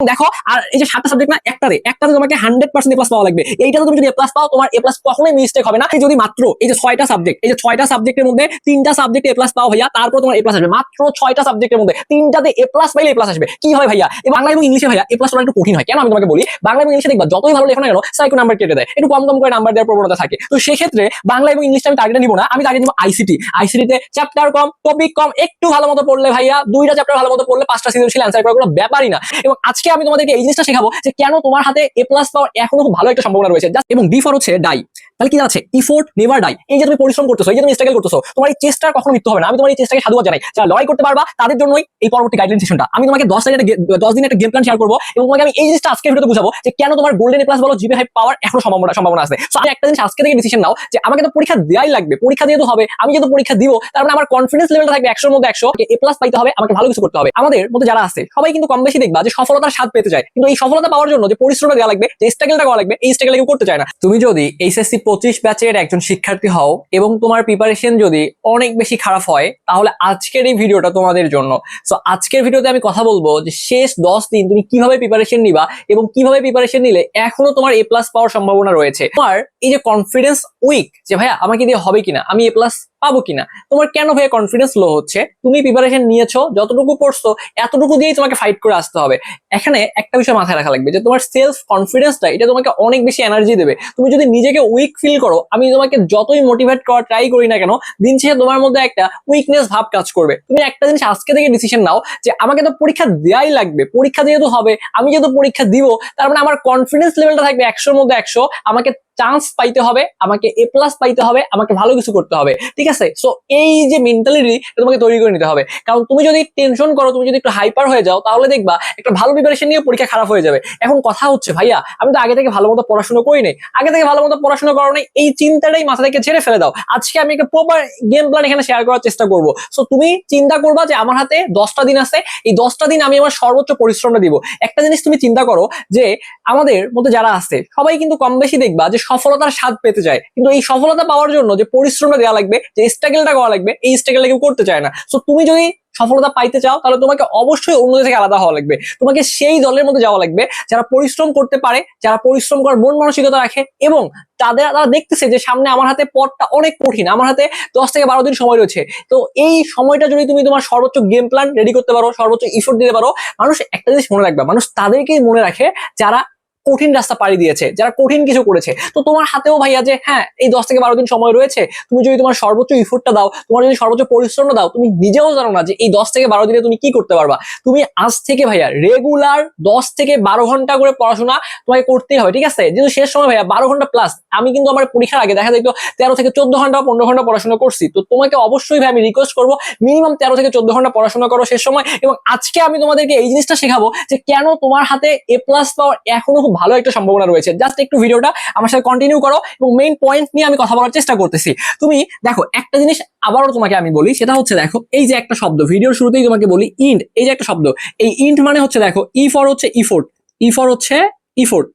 দেখো, আর এই যে সাতটা সাবজেক্ট না একটাতে একটাতে তোমাকে হান্ড্রেড পার্সেন্ট প্লাস পাওয়া লাগবে। এইটাতে তুমি যদি প্লাস পাও, তোমার এ প্লাস কখনোই মিস্টেক হবে না। যদি মাত্র, এই যে ছয়টা সাবজেক্ট এই যে ছয়টা সাবজেক্টের মধ্যে তিনটা সাবজেক্টে এ প্লাস পাও ভাইয়া, তারপর তোমার এ প্লাস আসবে। মাত্র ছয়টা সাবজেক্টের মধ্যে তিনটাতে এ প্লাস পাইলে এ প্লাস আসবে। কি হয় ভাইয়া? এই বাংলা এবং ইংলিশে ভাইয়া এ প্লাস একটু কঠিন হয়। কেন আমি তোমাকে বলি? বাংলা এবং ইংলিশে দেখবা, যতই ভালো লেখো না কেন সাইকো নাম্বার কেটে দেয়। একটু কম কম করে নাম্বার দেওয়ার প্রবণতা থাকে। তো সেক্ষেত্রে বাংলা এবং ইংলিশটা আমি টার্গেটে নিব না। আমি টার্গেট নিব আইসিটি আইসিটিতে চ্যাপ্টার কম টপিক কম, একটু ভালো মতো পড়লে ভাইয়া, দুইটা চ্যাপ্টার ভালো মতো পড়লে পাঁচটা সৃজনশীল অ্যান্সার করার কোনো ব্যাপারই না। এবং আজকে আমি তোমাদেরকে এই জিনিসটা শেখাবো যে কেন তোমার হাতে এ প্লাস পাওয়ার এখনও খুব ভালো একটা সম্ভাবনা রয়েছে। এবং ডি ফর হচ্ছে ডাই তাহলে কি আছে? ইফোর্ট নেভার ডাই এই যে তুমি পরিশ্রম করতেছো, এই যে তুমি স্ট্রাগল করতেছো, তোমার এই চেষ্টার কখনো মৃত্যু হবে না। আমি তোমার এই চেষ্টাকে সাধুবাদ জানাই। যারা লড়াই করতে পারবা, তাদের জন্যই এই পরবর্তী গাইডলাইন সেশনটা আমি তোমাকে দশ দিন একটা গে- দশ দিন একটা গেম প্ল্যান শেয়ার করব এবং তোমাকে আমি এই জিনিসটা আজকে ভিডিওতে বুঝাবো যে কেন তোমার গোল্ডেন প্লাস বলো জিবি হাই পাওয়ার এখনও সম্ভাবনা সম্ভাবনা আছে। সো আমি একটা জিনিস আজকে থেকে ডিসিশন নাও যে আমাকে তো পরীক্ষা দেওয়াই লাগবে। পরীক্ষা দিয়ে তো হবে। আমি যেহেতু পরীক্ষা দিব, তার মানে আমার কনফিডেন্স লেভেলটা থাকবে একশোর মধ্যে একশো। এ প্লাস পাইতে হবে, আমাকে ভালো কিছু করতে হবে। আমাদের মধ্যে যারা আছে, সবাই কিন্তু কম বেশি দেখবা যে সফলতার স্বাদ পেতে চায়। কিন্তু এই সফলতা পাওয়ার জন্য যে পরিশ্রমটা দেওয়া লাগবে, যে স্ট্রাগলটা করা লাগবে, এই স্ট্রাগল কেউ করতে চায় না। তুমি যদি এইচএসসি পঁচিশ ব্যাচের একজন শিক্ষার্থী হও এবং তোমার প্রিপারেশন যদি অনেক বেশি খারাপ হয়, তাহলে আজকের এই ভিডিওটা তোমাদের জন্য। সো আজকের ভিডিওতে আমি কথা বলব যে শেষ দশ দিন তুমি কীভাবে প্রিপারেশন নিবা এবং কীভাবে প্রিপারেশন নিলে এখনও তোমার এ প্লাস পাওয়ার সম্ভাবনা রয়েছে। তোমার এই যে কনফিডেন্স উইক যে, ভাইয়া, আমাকে দিয়ে হবে কিনা? আমি এ প্লাস পাবো কিনা? তোমার কেন ভাইয়া কনফিডেন্স লো হচ্ছে? তুমি প্রিপারেশন নিয়েছো, যতটুকু পড়ছো এতটুকু দিয়েই তোমাকে ফাইট করে আসতে হবে। এখানে একটা বিষয় মাথায় রাখা লাগবে যে, তোমার সেলফ কনফিডেন্সটা এটা তোমাকে অনেক বেশি এনার্জি দেবে। তুমি যদি নিজেকে উইক ফিল করো, আমি তোমাকে যতই মোটিভেট করা ট্রাই করি না কেন, দিন শেষে তোমার মধ্যে একটা উইকনেস ভাব কাজ করবে। তুমি একটা জিনিস আজকে থেকে ডিসিশন নাও যে, আমাকে তো পরীক্ষা দেওয়াই লাগবে। পরীক্ষা যেহেতু হবে, আমি যেহেতু পরীক্ষা দিব, তার মানে আমার কনফিডেন্স লেভেলটা থাকবে একশোর মধ্যে একশো, আমাকে চান্স পাইতে হবে, আমাকে এ প্লাস পাইতে হবে, আমাকে ভালো কিছু করতে হবে, ঠিক আছে? সো এই যে মেন্টালিটি তোমাকে তৈরি করে নিতে হবে। কারণ তুমি যদি টেনশন করো, তুমি যদি একটু হাইপার হয়ে যাও, তাহলে দেখবা একটা ভালো প্রিপারেশন নিয়ে পরীক্ষা খারাপ হয়ে যাবে। এখন কথা হচ্ছে, ভাইয়া, আমি তো আগে থেকে ভালো মতো পড়াশোনা করি নাই। আগে থেকে ভালো মতো পড়াশোনা করো নাই, এই চিন্তাটাই মাথা থেকে ছেড়ে ফেলে দাও। আজকে আমি একটা প্রপার গেম প্ল্যান এখানে শেয়ার করার চেষ্টা করব। সো তুমি চিন্তা করবা যে আমার হাতে দশটা দিন আছে, এই দশটা দিন আমি আমার সর্বোচ্চ পরিশ্রমটা দিব। একটা জিনিস তুমি চিন্তা করো যে আমাদের মধ্যে যারা আছে, সবাই কিন্তু কম বেশি দেখবা যে সফলতার স্বাদ পেতে চায়। কিন্তু এই সফলতা পাওয়ার জন্য যে পরিশ্রমটা দেওয়া লাগবে, যে স্ট্রাগলটা করা লাগবে, এই স্ট্রাগলটা কেউ করতে চায় না। সো তুমি যদি সফলতা পাইতে চাও, তাহলে তোমাকে অবশ্যই অন্যদের থেকে আলাদা হওয়া লাগবে। তোমাকে সেই দলের মধ্যে যাওয়া লাগবে যারা পরিশ্রম করতে পারে, যারা পরিশ্রম করার মন মানসিকতা রাখে এবং তাদের, তারা দেখতেছে যে সামনে আমার হাতে পথটা অনেক কঠিন, আমার হাতে দশ থেকে বারো দিন সময় রয়েছে। তো এই সময়টা যদি তুমি তোমার সর্বোচ্চ গেম প্ল্যান রেডি করতে পারো, সর্বোচ্চ ইফোর্ট দিতে পারো, মানুষ একটা জিনিস মনে রাখবে, মানুষ তাদেরকেই মনে রাখে যারা কঠিন রাস্তা পাড়ি দিয়েছে, যারা কঠিন কিছু করেছে। তো তোমার হাতেও ভাইয়া যে হ্যাঁ এই দশ থেকে বারো দিন সময় রয়েছে, তুমি যদি তোমার সর্বোচ্চ ইফোর্টটা দাও, তোমার যদি সর্বোচ্চ পরিশ্রমটা দাও, তুমি নিজেও জানো না যে এই দশ থেকে বারো দিনে তুমি কি করতে পারবা। তুমি আজ থেকে ভাইয়া রেগুলার দশ থেকে বারো ঘণ্টা করে পড়াশোনা তোমাকে করতেই হবে, ঠিক আছে? যেহেতু শেষ সময় ভাইয়া বারো ঘণ্টা প্লাস আমি কিন্তু আমার পরীক্ষার আগে দেখা যেত তেরো থেকে চোদ্দ ঘণ্টা পনেরো ঘণ্টা পড়াশোনা করছি। তো তোমাকে অবশ্যই ভাই আমি রিকোয়েস্ট করব মিনিমাম তেরো থেকে চোদ্দ ঘণ্টা পড়াশোনা করো শেষ সময় এবং আজকে আমি তোমাদেরকে এই জিনিসটা শেখাবো যে কেন তোমার হাতে এ প্লাস পাওয়ার এখনও খুব ভালো একটা সম্ভাবনা রয়েছে। জাস্ট একটু ভিডিওটা আমার সাথে কন্টিনিউ করো এবং মেইন পয়েন্ট নিয়ে আমি কথা বলার চেষ্টা করতেছি। তুমি দেখো, একটা জিনিস আবারও তোমাকে আমি বলি, সেটা হচ্ছে দেখো, এই যে একটা শব্দ ভিডিওর শুরুতেই তোমাকে বলি ইন্ড এই যে একটা শব্দ, এই ইন্ড মানে হচ্ছে দেখো ই ফর হচ্ছে ইফোর্ট ই ফর হচ্ছে ইফোর্ট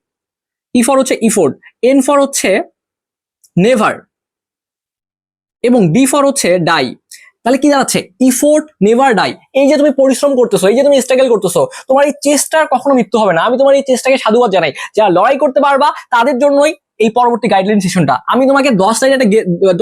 ই ফর হচ্ছে ইফোর্ট এন ফর হচ্ছে নেভার এবং ডি ফর হচ্ছে ডাই তাহলে কি দাঁড়াচ্ছে ইফোর্ট নেভার ডাই এই যে তুমি পরিশ্রম করতেছো, এই যে তুমি স্ট্রাগল করতেছো, তোমার এই চেষ্টার কখনো মৃত্যু হবে না। আমি তোমার এই চেষ্টাকে সাধুবাদ জানাই। যারা লড়াই করতে পারবা, তাদের জন্যই এই পরবর্তী গাইডলাইন সেশনটা আমি তোমাকে দশ দিন একটা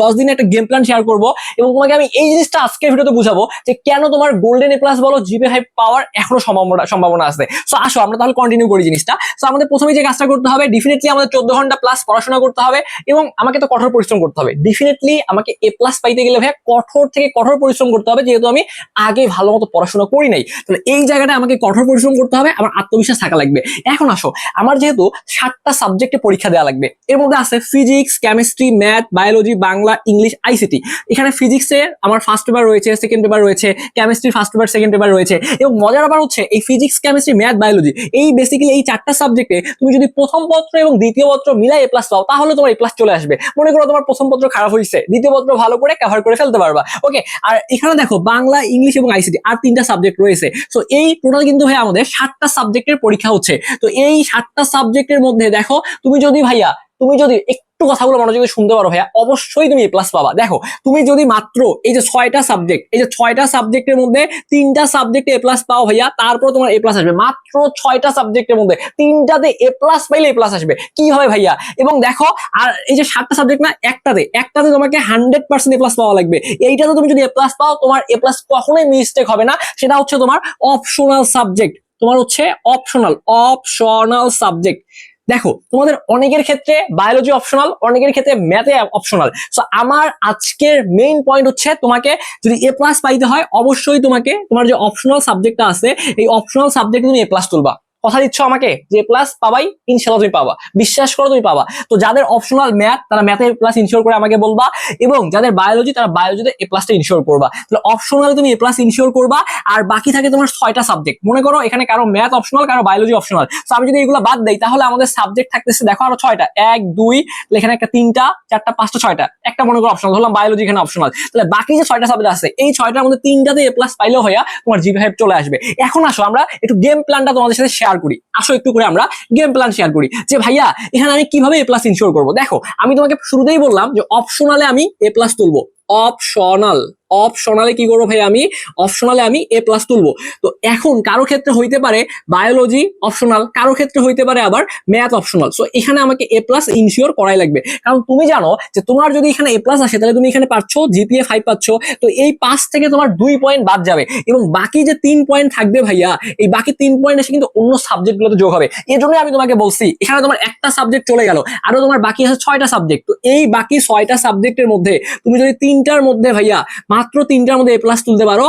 দশ দিনে একটা গেম প্ল্যান শেয়ার করব এবং তোমাকে আমি এই জিনিসটা আজকের ভিডিওতে বুঝাবো যে কেন তোমার গোল্ডেন এ প্লাস বলো জিপে হাই পাওয়ার এখনও সম্ভাবনা সম্ভাবনা আছে। সো আসো, আমরা তাহলে কন্টিনিউ করি জিনিসটা। সো আমাদের প্রথমে যে কাজটা করতে হবে ডেফিনেটলি আমাদের চোদ্দ ঘণ্টা প্লাস পড়াশোনা করতে হবে এবং আমাকে তো কঠোর পরিশ্রম করতে হবে। ডেফিনেটলি আমাকে এ প্লাস পাইতে গেলে ভাইয়া কঠোর থেকে কঠোর পরিশ্রম করতে হবে, যেহেতু আমি আগে ভালো মতো পড়াশোনা করি নাই। তাহলে এই জায়গাটা আমাকে কঠোর পরিশ্রম করতে হবে, আমার আত্মবিশ্বাস থাকা লাগবে। এখন আসো, আমার যেহেতু সাতটা সাবজেক্টে পরীক্ষা দেওয়া লাগবে। এর মধ্যে আছে physics chemistry math biology Bangla English ICT এখানে ফিজিক্সের আমার ফার্স্ট পেপার রয়েছে সেকেন্ড পেপার রয়েছে chemistry first paper second paper রয়েছে। এবং মজার ব্যাপার হচ্ছে এই ফিজিক্স কেমিস্ট্রি ম্যাথ বায়োলজি এই বেসিক্যালি এই চারটা সাবজেক্টে তুমি যদি প্রথম পত্র এবং দ্বিতীয় পত্র মিলাই এ প্লাস পাও, তাহলে তোমার এ প্লাস চলে আসবে। মনে করো তোমার প্রথম পত্র খারাপ হয়েছে, দ্বিতীয় পত্র ভালো করে কভার করে ফেলতে পারবা। ওকে আর এখানে দেখো বাংলা ইংলিশ এবং আইসিটি আর তিনটা সাবজেক্ট রয়েছে। সো এই টোটাল কিন্তু ভাই আমাদের সাতটা সাবজেক্টের পরীক্ষা হচ্ছে। তো এই সাতটা সাবজেক্টের মধ্যে দেখো, তুমি যদি ভাইয়া তুমি যদি একটু কথাগুলো মনোযোগ শুনতে পারো ভাইয়া, অবশ্যই তুমি এ প্লাস পাবা। দেখো, তুমি যদি মাত্র এই যে ছয়টা সাবজেক্ট এই যে ছয়টা সাবজেক্টের মধ্যে তিনটা সাবজেক্টে এ প্লাস পাও ভাইয়া, তারপর তোমার এ প্লাস আসবে। মাত্র ছয়টা সাবজেক্টের মধ্যে তিনটাতে এ প্লাস পাইলে এ প্লাস আসবে। কি হবে ভাইয়া? এবং দেখো, আর এই যে সাতটা সাবজেক্ট না, একটাতে একটাতে তোমাকে হান্ড্রেড পার্সেন্ট এ প্লাস পাওয়া লাগবে। এইটাতে তুমি যদি এ প্লাস পাও, তোমার এ প্লাস কখনোই মিস্টেক হবে না। সেটা হচ্ছে তোমার অপশনাল সাবজেক্ট তোমার হচ্ছে অপশনাল অপশনাল সাবজেক্ট দেখো, তোমাদের অনেকের ক্ষেত্রে বায়োলজি অপশনাল অনেকের ক্ষেত্রে ম্যাথে অপশনাল সো আমার আজকের মেইন পয়েন্ট হচ্ছে তোমাকে যদি এ প্লাস পাইতে হয়, অবশ্যই তোমাকে, তোমার যে অপশনাল সাবজেক্টটা আছে, এই অপশনাল সাবজেক্ট তুমি এ প্লাস তুলবা। কথা দিচ্ছ আমাকে যে প্লাস পাবাই ইনশাল্লাহ তুমি পাবা। বিশ্বাস করো তুমি পাবা। তো যাদের অপশনাল ম্যাথ তারা ম্যাথে প্লাস ইনশিওর করে আমাকে বলবা এবং যাদের বায়োলজি তারা বায়োলজিতে এ প্লাসটা ইনশিওর করবা। তাহলে অপশনাল তুমি এ প্লাস ইনশিওর করবা আর বাকি থাকে তোমার ছয়টা সাবজেক্ট মনে করো এখানে কারও ম্যাথ অপশনাল কারও বায়োলজি অপশনাল তো আমি যদি এগুলো বাদ দেই, তাহলে আমাদের সাবজেক্ট থাকতেছে, দেখো আরও ছয়টা। এক, দুই, এখানে একটা তিনটা, চারটা, পাঁচটা, ছয়টা। একটা মনে করো অপশনাল ধরলাম বায়োলজি এখানে অপশনাল তাহলে বাকি যে ছয়টা সাবজেক্ট আছে, এই ছয়টার মধ্যে তিনটাতে এ প্লাস পাইলেও হইয়া তোমার ফাইভ চলে আসবে। এখন আসো, আমরা একটু গেম প্ল্যানটা তোমাদের সাথে শেয়ার করি। আসো একটু করে আমরা গেম প্ল্যান শেয়ার করি। যে ভাইয়া, এখানে আমি কীভাবে এ প্লাস ইনশিওর করব? দেখো, আমি তোমাকে শুরুতেই বললাম যে অপশনালে আমি এ প্লাস তুলবো। অপশনাল অপশনালে কি করব ভাই আমি? অপশনালে আমি এ প্লাস তুলবো। তো এখন কারও ক্ষেত্রে হইতে পারে বায়োলজি অপশনাল কারও ক্ষেত্রে হইতে পারে আবার ম্যাথ অপশনাল সো এখানে আমাকে এ প্লাস ইনশিওর করাই লাগবে। কারণ তুমি জানো যে তোমার যদি এখানে এ প্লাস আসে, তাহলে তুমি এখানে পাচ্ছ জিপিএ ফাইভ পাচ্ছ। তো এই পাঁচ থেকে তোমার দুই পয়েন্ট বাদ যাবে। এবং বাকি যে তিন পয়েন্ট থাকবে ভাইয়া, এই বাকি তিন পয়েন্ট এসে কিন্তু অন্য সাবজেক্টগুলোতে যোগ হবে। এই জন্যই আমি তোমাকে বলছি, এখানে তোমার একটা সাবজেক্ট চলে গেল, আরও তোমার বাকি আছে ছয়টা সাবজেক্ট তো এই বাকি ছয়টা সাবজেক্টের মধ্যে তুমি যদি তিনটার মধ্যে ভাইয়া মাত্র তিনটার মধ্যে এ প্লাস তুলতে পারো।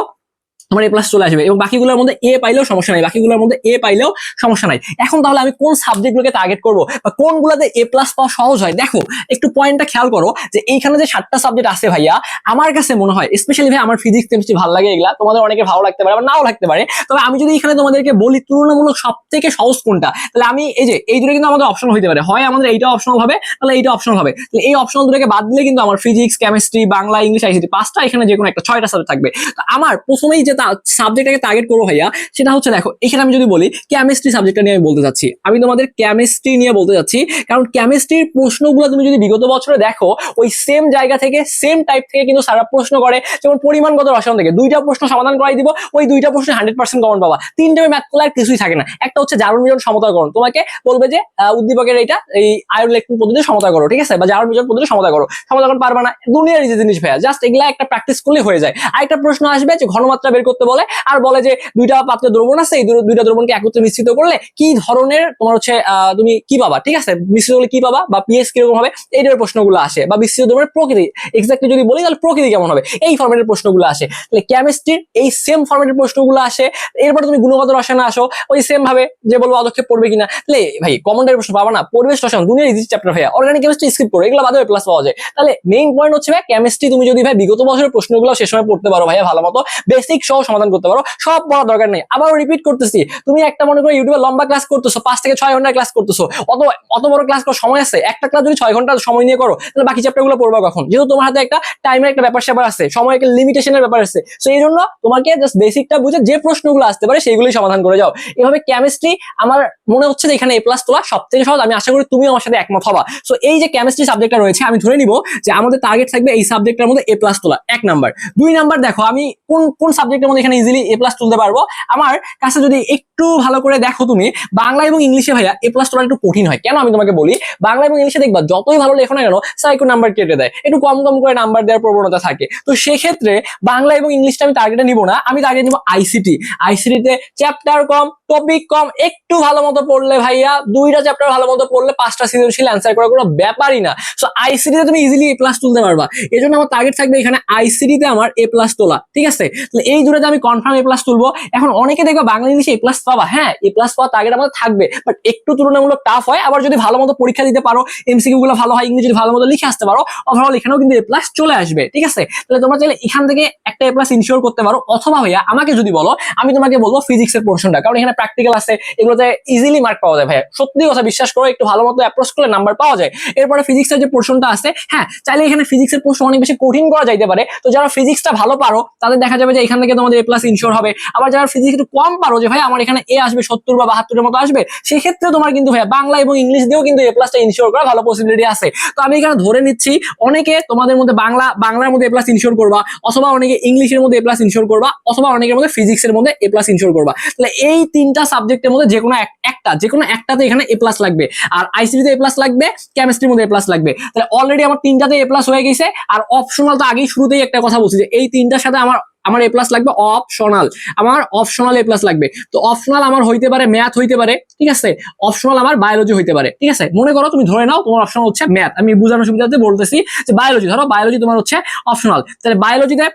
আমার এ প্লাস চলে আসবে এবং বাকিগুলোর মধ্যে এ পাইলেও সমস্যা নাই, বাকিগুলোর মধ্যে এ পাইলেও সমস্যা নাই। এখন তাহলে আমি কোন সাবজেক্টগুলোকে টার্গেট করব বা কোনগুলোতে এ প্লাস পাওয়া সহজ হয়? দেখো, একটু পয়েন্টটা খেয়াল করো যে এইখানে যে সাতটা সাবজেক্ট আছে ভাইয়া, আমার কাছে মনে হয় স্পেশালি ভাই আমার ফিজিক্স কেমিস্ট্রি ভালো লাগে এগুলা, তোমাদের অনেকে ভালো লাগতে পারে বা নাও লাগতে পারে, তবে আমি যদি এখানে তোমাদেরকে বলি তুলনামূলক সব থেকে সহজ কোনটা, তাহলে আমি এই যে, এই দুটো কিন্তু আমাদের অপশন হইতে পারে। হয় আমাদের এইটা অপশনাল হবে, তাহলে এইটা অপশনাল হবে। তাহলে এই অপশনাল দুটোকে বাদ দিলে কিন্তু আমার physics chemistry Bangla English ICT পাঁচটা এখানে যে কোনো একটা, ছয়টা সাবজেক্ট থাকবে। তো আমার প্রথমেই যে সাবজেক্টটাকে টার্গেট করব ভাইয়া, সেটা হচ্ছে দেখো, এখানে আমি যদি বলি কেমিস্ট্রি সাবজেক্টটা নিয়ে আমি বলতে চাচ্ছি। আমি তোমাদের কেমিস্ট্রি নিয়ে বলতে চাচ্ছি, কারণ কেমিস্ট্রির প্রশ্নগুলো তুমি যদি বিগত বছরে দেখো, ওই সেম জায়গা থেকে সেম টাইপ থেকে কিন্তু সারা প্রশ্ন করে, যেমন পরিমাণগত রসায়ন থেকে, দুইটা প্রশ্ন সমাধান করাই দিব, ওই দুইটা প্রশ্ন হান্ড্রেড পার্সেন্ট কমন পাবা। তিনটে ম্যাথ করলে আর কিছুই থাকে না। একটা হচ্ছে জারণ মিলন সমতাকরণ। তোমাকে বলবে যে উদ্দীপকের এটা এই আয়োলেকট্রিক পদ্ধতি সমতা করো, ঠিক আছে? বা জারণ মিলন পদ্ধতি সমতা করো। সমাধান পারবা না। দুনিয়ার যে জিনিস ভাইয়া জাস্ট এগুলা একটা প্র্যাকটিস করলে হয়ে যায়। আরেকটা প্রশ্ন আসবে যে ঘনমাত্রা বের করতে বলে আর বলে যে দুইটা পাত্রে দ্রবণ আছে, এই দুইটা দ্রবণকে একত্রে মিশ্রিত করলে কি ধরনের তোমার হচ্ছে তুমি কি পাবা, ঠিক আছে? মিশ্রিত হলে কি পাবা বা পিএস কীরকম হবে? এই ধরনের প্রশ্নগুলো আসে বা মিশ্রিত দ্রবণের প্রকৃতি এক্স্যাক্টলি যদি বলি তাহলে প্রকৃতি কেমন হবে? এই ফর্মেটের প্রশ্নগুলো আসে। তাহলে কেমিস্ট্রির এই সেম ফর্মেটের প্রশ্নগুলো আসে। এরপর তুমি গুণগত রসায়নে আসো, ওই সেম ভাবে যে বলব পদক্ষেপ পড়বে কিনা। তাহলে ভাই কমন্ডের প্রশ্ন পাবা না, পরিবেশ রসায়ন, দুনিয়ার ইজি চ্যাপ্টার ভাইয়া। অর্গানিক কেমিস্ট্রি স্কিপ করো, এগুলো বাদে প্লাস পাওয়া যায়। তাহলে মেইন পয়েন্ট হচ্ছে ভাই কেমিস্ট্রি তুমি যদি ভাই বিগত বছরের প্রশ্নগুলো সে সময় পড়তে পারো ভাইয়া ভালো মতো। বেসিক সহ সমাধান করতে পারো। সব পড়ার দরকার নেই। আবারও রিপিট করতেছি, তুমি একটা মনে করো ইউটিউবে লম্বা ক্লাস করতেছো, পাঁচ থেকে ছয় ঘণ্টা ক্লাস করতেছো। অত অত বড় ক্লাস করার সময় আছে? একটা ক্লাস যদি ছয় ঘণ্টা সময় নিয়ে করো, তাহলে বাকি চ্যাপ্টারগুলো পড়বা কখন? যেহেতু তোমার হাতে একটা টাইমের একটা ব্যাপার স্যাপার আছে, সময় একটা লিমিটেশনের ব্যাপার আছে। তো এই জন্য তোমাকে জাস্ট বেসিকটা বুঝে যে প্রশ্নগুলো আসতে পারে, সেইগুলোই সমাধান করে যাও। এভাবে কেমিস্ট্রি আমার মনে হচ্ছে যে এখানে এ প্লাস তোলা সব থেকে সহজ। আমি আশা করি তুমি আমার সাথে একমত হবা। সো এই যে কেমিস্ট্রি সাবজেক্টটা রয়েছে, আমি ধরে নিব যে আমাদের টার্গেট থাকবে এই সাবজেক্টের মধ্যে এ প্লাস তোলা। এক নাম্বার দুই নাম্বার দেখো, আমি কোন কোন সাবজেক্টের মধ্যে এখানে ইজিলি এ প্লাস তুলতে পারব। আমার কাছে যদি একটু ভালো করে দেখো তুমি, বাংলা এবং ইংলিশে ভাইয়া এ প্লাস তোলা একটু কঠিন হয়। কেন আমি তোমাকে বলি? বাংলা এবং ইংলিশে দেখবা, যতই ভালো লেখো না কেন সাইকো নাম্বার কেটে দেয়। একটু কম কম করে নাম্বার দেওয়ার প্রবণতা থাকে। তো সেক্ষেত্রে বাংলা এবং ইংলিশটা আমি টার্গেটে নিব না। আমি টার্গেট নিব আইসিটি আইসিটিতে চ্যাপ্টার কম টপিক কম, একটু ভালো মতো পড়লে ভাইয়া, দুইটা চ্যাপ্টার ভালো মতো পড়লে পাঁচটা সৃজনশীল অ্যান্সার করার কোনো ব্যাপারই না। সো আইসিটিতে তুমি ইজিলি এ প্লাস তুলতে পারবা। এই জন্য আমার টার্গেট থাকবে এখানে আইসিটিতে আমার এ প্লাস তোলা। ঠিক আছে? তাহলে এই দুটোতে আমি কনফার্ম এ প্লাস তুলবো, এখন অনেকে দেখবা বাংলা ইংলিশে এ প্লাস পাবা। হ্যাঁ এ প্লাস পাওয়ার টার্গেট আমাদের থাকবে বাট একটু তুলনামূলক টাফ হয়। আবার যদি ভালো মতো পরীক্ষা দিতে পারো এমসিকিউ গুলো ভালো হয়, ইংরেজি যদি ভালো মতো লিখে আসতে পারো ওভারঅল এখানেও কিন্তু এ প্লাস চলে আসবে, ঠিক আছে? তাহলে তোমরা চাইলে এখান থেকে একটা এ প্লাস ইনশিওর করতে পারো, অথবা ভাইয়া আমাকে যদি বলো, আমি তোমাকে বলব ফিজিক্স এর পোর্শনটা কারণ এখানে প্র্যাকটিক্যাল আছে, এগুলোতে ইজিলি মার্ক পাওয়া যায় ভাইয়া। সত্যি কথা বিশ্বাস করো, একটু ভালো মতো অ্যাপ্রোচ করলে নাম্বার পাওয়া যায়। এরপরে ফিজিক্সের যে পোর্শনটা আছে হ্যাঁ চাইলে এখানে ফিজিক্সের পোর্শন অনেক বেশি কঠিন করা যাইতে পারে। তো যারা ফিজিক্সটা ভালো পারো, তাদের দেখা যাবে যে এখান থেকে তোমাদের এ প্লাস ইনশোর হবে। আবার যারা ফিজিক্স একটু কম পারো যে, ভাই, আমার এখানে এ আসবে, সত্তর বা বাহাত্তরের মতো আসবে সেক্ষেত্রে তোমার কিন্তু ভাই বাংলা এবং ইংলিশ দিয়েও কিন্তু এ প্লাসটা ইনশোর করা ভালো পসিবিলিটি আছে। তো আমি এখানে ধরে নিচ্ছি, অনেকে তোমাদের মধ্যে বাংলা, বাংলার মধ্যে এ প্লাস ইনশোর করবা, অথবা অনেকে ইংলিশের মধ্যে এ প্লাস ইনশোর করবা, অথবা অনেকের মধ্যে ফিজিক্সের মধ্যে এ প্লাস ইনশোর করবা। তাহলে এই তিনটা সাবজেক্টের মধ্যে যে কোনো একটা, যে কোনো একটাতে এখানে এ প্লাস লাগবে। আর আইসিটিতে এ প্লাস লাগবে কেমিস্ট্রির মধ্যে এ প্লাস লাগবে। তাহলে অলরেডি আমার তিনটাতে এ প্লাস হয়ে গেছে, আর অপশনাল তো আগেই শুরুতেই একটা কথা বলছি যে, এই তিনটার সাথে আমার আমার এ প্লাস লাগবে অপশনাল আমার অপশনাল এ প্লাস লাগবে। তো অপশনাল আমার হইতে পারে ম্যাথ হইতে পারে, ঠিক আছে? অপশনাল আমার বায়োলজি হইতে পারে, ঠিক আছে? মনে করো তুমি ধরে নাও তোমার অপশনাল হচ্ছে ম্যাথ আমি বোঝানোর সুবিধাতে বলতেছি যে বায়োলজি ধরো বায়োলজি তোমার হচ্ছে অপশনাল তাহলে বায়োলজিতে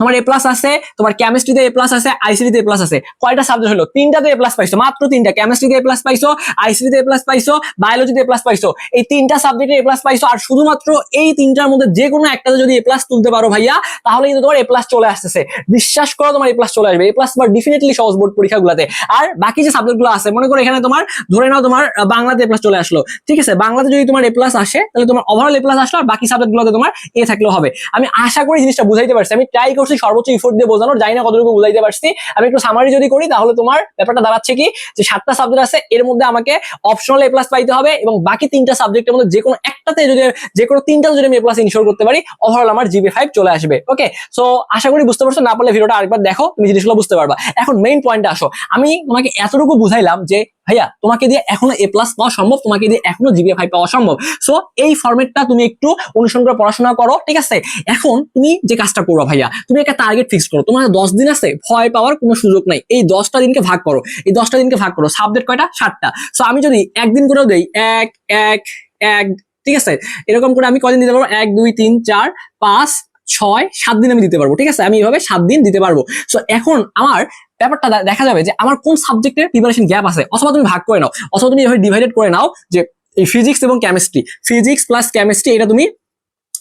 তোমার এ প্লাস আছে তোমার কেমিস্ট্রিতে এ প্লাস আছে আইসিটিতে এ প্লাস আছে কয়টা সাবজেক্ট হলো তিনটাতে এ প্লাস পাইছো মাত্র তিনটা কেমিস্ট্রিতে এ প্লাস পাইছো আইসিটিতে এ প্লাস পাইছো বায়োলজিতে এ প্লাস পাইছো এই তিনটা সাবজেক্টে এ প্লাস পাইছো আর শুধুমাত্র এই তিনটার মধ্যে যে কোনো একটাতে যদি এ প্লাস তুলতে পারো ভাইয়া তাহলে কিন্তু তোমার এ প্লাস চলে আসতেছে বিশ্বাস করো তোমার এ প্লাস চলে আসবে এ প্লাস তোমার ডেফিনেটলি সহজ বোর্ড পরীক্ষাগুলোতে আর বাকি যে সাবজেক্টগুলো আছে মনে করো এখানে তোমার ধরে নাও তোমার বাংলাতে এ প্লাস চলে আসলো ঠিক আছে বাংলাতে যদি তোমার এ প্লাস আসে তাহলে তোমার ওভারঅল এ প্লাস আসলো আর বাকি সাবজেক্টগুলোতে তোমার এ থাকলেও হবে আমি আশা করি জিনিসটা বুঝাইতে পারছি আমি ট্রাই করছি, সর্বোচ্চ ইফোর্ট দিয়ে বোঝানোর, জানি না কতটুকু বুঝাইতে পারছি। আমি একটু সামারি যদি করি, তাহলে তোমার ব্যাপারটা দাঁড়াচ্ছে কি? যে সাতটা সাবজেক্ট আছে, এর মধ্যে আমাকে অপশনাল এ প্লাস পাইতে হবে এবং বাকি তিনটা সাবজেক্টের মধ্যে যে কোনো একটাতে যদি, যে কোনো তিনটা যদি আমি এ প্লাস ইনশোর করতে পারি ওভারঅল আমার জিবি ফাইভ চলে আসবে ওকে সো আশা করি বুঝতে পারছ, না পারলে ভিডিওটা আরেকবার দেখো, তুমি জিনিসগুলো বুঝতে পারবা। এখন মেইন পয়েন্টে আসো। আমি তোমাকে এতটুকু বুঝাইলাম যে ভাইয়া, তোমাকে দিয়ে এখনও এ প্লাস পাওয়া সম্ভব, তোমাকে দিয়ে এখনও জিবি ফাইভ পাওয়া সম্ভব। সো এই ফরম্যাটটা তুমি একটু অনুসরণ করে পড়াশোনা করো, ঠিক আছে? এখন তুমি যে কাজটা করো ভাইয়া, তুমি একটা টার্গেট ফিক্স করো। তোমার দশ দিন আছে, ভয় পাওয়ার কোনো সুযোগ নাই। এই দশটা দিনকে ভাগ করো। এই দশটা দিনকে ভাগ করো। সাবজেক্ট কয়টা? সাতটা। সো আমি যদি একদিন করেও দেই, এক এক এক, ঠিক আছে? এরকম করে আমি কদিন দিতে পারব? এক, দুই, তিন, চার, পাঁচ ছয়, সাত দিন আমি দিতে পারব, ঠিক আছে? আমি এইভাবে সাত দিন দিতে পারব। সো এখন আমার ব্যাপারটা দেখা যাবে যে আমার কোন সাবজেক্টের প্রিপারেশন গ্যাপ আছে? অথবা তুমি ভাগ করে নাও, অথবা তুমি এভাবে ডিভাইডেড করে নাও যে এই ফিজিক্স এবং কেমিস্ট্রি ফিজিক্স প্লাস কেমিস্ট্রি এটা তুমি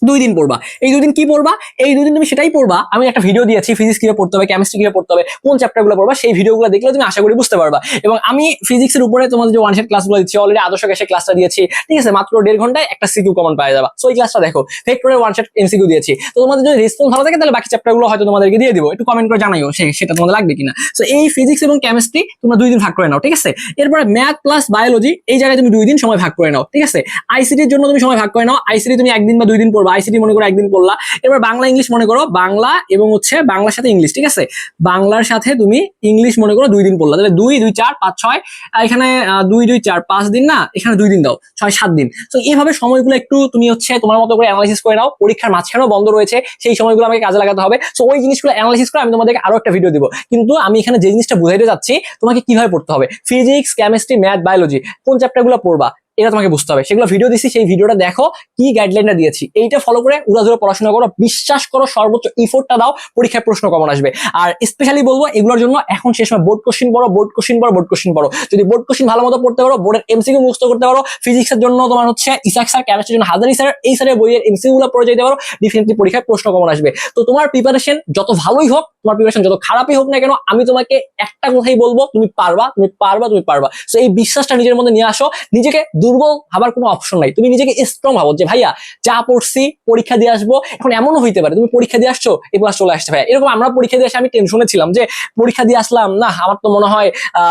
দুই দিন পড়বা। এই দুই দিন কি পড়বা? এই দুই দিন তুমি সেটাই পড়বা। আমি একটা ভিডিও দিয়েছি ফিজিক্স কীভাবে পড়তে হবে কেমিস্ট্রি কীভাবে পড়তে হবে, কোন চ্যাপ্টারগুলো পড়বা, সেই ভিডিওগুলো দেখলে তুমি আশা করি বুঝতে পারবা। এবং আমি ফিজিক্সের উপরে তোমাদের যে ওয়ান শেট ক্লাসগুলো দিচ্ছি অলরেডি আদর্শ গ্যাসের ক্লাসটা দিয়েছি, ঠিক আছে? মাত্র দেড় ঘন্টায় একটা সিকিউ কমন পাওয়া যাবে। সো এই ক্লাসটা দেখো ভেক্টরের ওয়ান শেট এমসিকিউ দিয়েছি। তো তোমাদের যদি রেসপন্স ভালো থাকে, তাহলে বাকি চ্যাপ্টারগুলো হয়তো তোমাদেরকে দিয়ে দিব। একটু কমেন্ট করে জানাইও সেটা তোমাদের লাগবে কিনা। সো এই ফিজিক্স এবং কেমিস্ট্রি তোমরা দুই দিন ভাগ করে নাও, ঠিক আছে? এরপরে ম্যাথ প্লাস বায়োলজি এই জায়গায় তুমি দুই দিন সময় ভাগ করে নাও, ঠিক আছে? আইসিটির জন্য তুমি সময় ভাগ করে নাও। আইসিটি তুমি একদিন বা দুই দিন পড়বা। আইসিটি মনে করো একদিন পড়লা। এবার বাংলা, ইংলিশ মনে করো, বাংলা এবং হচ্ছে বাংলার সাথে ইংলিশ, ঠিক আছে? বাংলার সাথে তুমি ইংলিশ মনে করো দুই দিন পড়লা। তাহলে দুই দুই, চার, পাঁচ, ছয় এখানে দুই দুই, চার, পাঁচ দিন না, এখানে দুই দিন দাও, ছয়, সাত দিন। তো এইভাবে সময়গুলো একটু তুমি হচ্ছে তোমার মতো করে অ্যানালাইসিস করে নাও। পরীক্ষার মাঝখানেও বন্ধ রয়েছে, সেই সময়গুলো আমাকে কাজে লাগাতে হবে। সো ওই জিনিসগুলো অ্যানালাইসিস করে আমি তোমাদেরকে আরও একটা ভিডিও দিব। কিন্তু আমি এখানে যে জিনিসটা বুঝাইতে যাচ্ছি, তোমাকে কীভাবে পড়তে হবে? ফিজিক্স কেমিস্ট্রি ম্যাথ বায়োলজি কোন চ্যাপ্টারগুলো পড়বা? এটা তোমাকে বুঝতে হবে। সেগুলো ভিডিও দিচ্ছি সেই ভিডিওটা দেখো কি গাইডলাইনটা দিয়েছি। এইটা ফলো করে উড়াধুরা পড়াশোনা করো, বিশ্বাস করো, সর্বোচ্চ ইফোর্টটা দাও, পরীক্ষায় প্রশ্ন কমন আসবে। আর স্পেশালি বলব, এগুলোর জন্য এখন শেষ সময় বোর্ড কোশ্চিন পড়ো বোর্ড কোশ্চিন পড়ো বোর্ড কোশ্চিন পড়ো। যদি বোর্ড কোশ্চিন ভালো মতো পড়তে পারো বোর্ডের এমসিকিউ মুখস্থ করতে পারো ফিজিক্সের জন্য তোমার হচ্ছে ইসাক স্যার কেমিস্ট্রির জন্য হাজারি স্যার, এই স্যারের বইয়ের এমসিকিউ গুলো পড়ে যেতে পারো ডেফিনেটলি পরীক্ষায় প্রশ্ন কমন আসবে। তো তোমার প্রিপারেশন যত ভালোই হোক, তোমার প্রিপারেশন যত খারাপই হোক না কেন, আমি তোমাকে একটা কথাই বলব, তুমি পারবা তুমি পারবা তুমি পারবা। তো এই বিশ্বাসটা নিজের মধ্যে নিয়ে আসো, নিজেকে দুর্বল ভাবার কোনো অপশন নাই। তুমি নিজেকে স্ট্রং ভাবো যে, ভাইয়া, যা পড়ছি, পরীক্ষা দিয়ে আসব, এখন এমনও হইতে পারে। তুমি পরীক্ষা দিয়ে আসছো ক্লাস চলে আসছে, ভাইয়া। এরকম আমরা পরীক্ষা দিয়ে আসে, আমি টেনশনে ছিলাম যে, পরীক্ষা দিয়ে আসলাম, না, আমার তো মনে হয়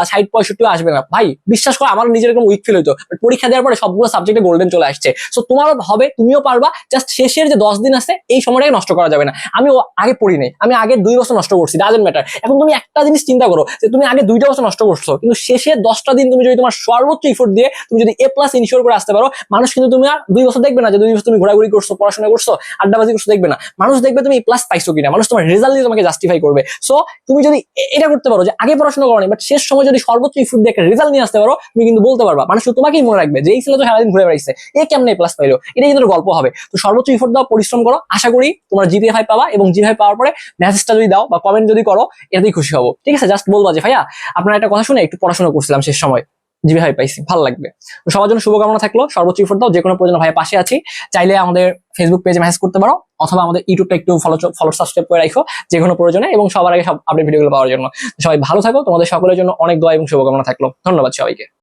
ষাট পঁয়ষট্টি আসবে না। ভাই, বিশ্বাস করো, আমার নিজের এরকম উইক ফিল হইতো। পরীক্ষা দেওয়ার পরে সবগুলো সাবজেক্টে গোল্ডেন চলে আসছে। সো তোমারও হবে, তুমিও পারবা জাস্ট শেষের যে দশ দিন আছে, এই সময়টাকে নষ্ট করা যাবে না। আমি আগে পড়ি নাই, আমি আগে দুই বছর নষ্ট করছি ডাজেন্ট ম্যাটার এখন তুমি একটা জিনিস চিন্তা করো, যে তুমি আগে দুইটা বছর নষ্ট করছ, কিন্তু শেষে দশটা দিন তুমি যদি তোমার সর্বোচ্চ ইফোর্ট দিয়ে, তুমি যদি এ প্লাস ইনশিওর করে আসতে পারো। মানুষ কিন্তু তুমি আর দুই বছর দেখবে না যে দুই বছর তুমি ঘোরাঘুরি করছ, পড়াশোনা করছ, আড্ডাবাজি করছ, দেখবে না। মানুষ দেখবে তুমি প্লাস পাইছো কিনা। মানুষ তোমার রেজাল্ট দিয়ে তোমাকে জাস্টিফাই করবে। সো তুমি যদি এটা করতে পারো যে আগে পড়াশোনা করো বাট শেষ সময় যদি সর্বোচ্চ ইফোর্ট দিয়ে রেজাল্ট নিয়ে আসতে পারো, তুমি কিন্তু বলতে পারবা। মানুষ তোমাকেই মনে রাখবে যে এই ছেলে তো সারাদিন ঘুরে বেড়াইছে, এ কেমনে প্লাস পাইলো? এটা কিন্তু গল্প হবে। তো সর্বোচ্চ ইফোর্ট দাও, পরিশ্রম করো। আশা করি তোমার জিপিএ ফাইভ পাবা এবং জিপিএ পাওয়ার পরে মেসেজটা যদি দাও বা কমেন্ট যদি করো, এটাতেই খুশি হব। ঠিক আছে? জাস্ট বলবা যে, ভাইয়া, আপনার একটা কথা শুনে একটু পড়াশোনা করছিলাম শেষ সময়। জিবি ভাই পাইছি, ভালো লাগবে। সবার জন্য শুভকামনা থাকল, সর্বোচ্চ ইফোর্ট দাও যে কোনো প্রয়োজন ভাই পাশে আছি। চাইলে আমাদের ফেসবুক পেজে মেসেজ করতে পারো, অথবা আমাদের ইউটিউবটা একটু ফলো ফলো সাবস্ক্রাইব করে রাখো যে কোনো প্রয়োজনে, এবং সবার আগে সব আপডেট ভিডিওগুলো পাওয়ার জন্য। সবাই ভালো থাকো, তোমাদের সকলের জন্য অনেক দোয়া এবং শুভকামনা থাকল। ধন্যবাদ সবাইকে।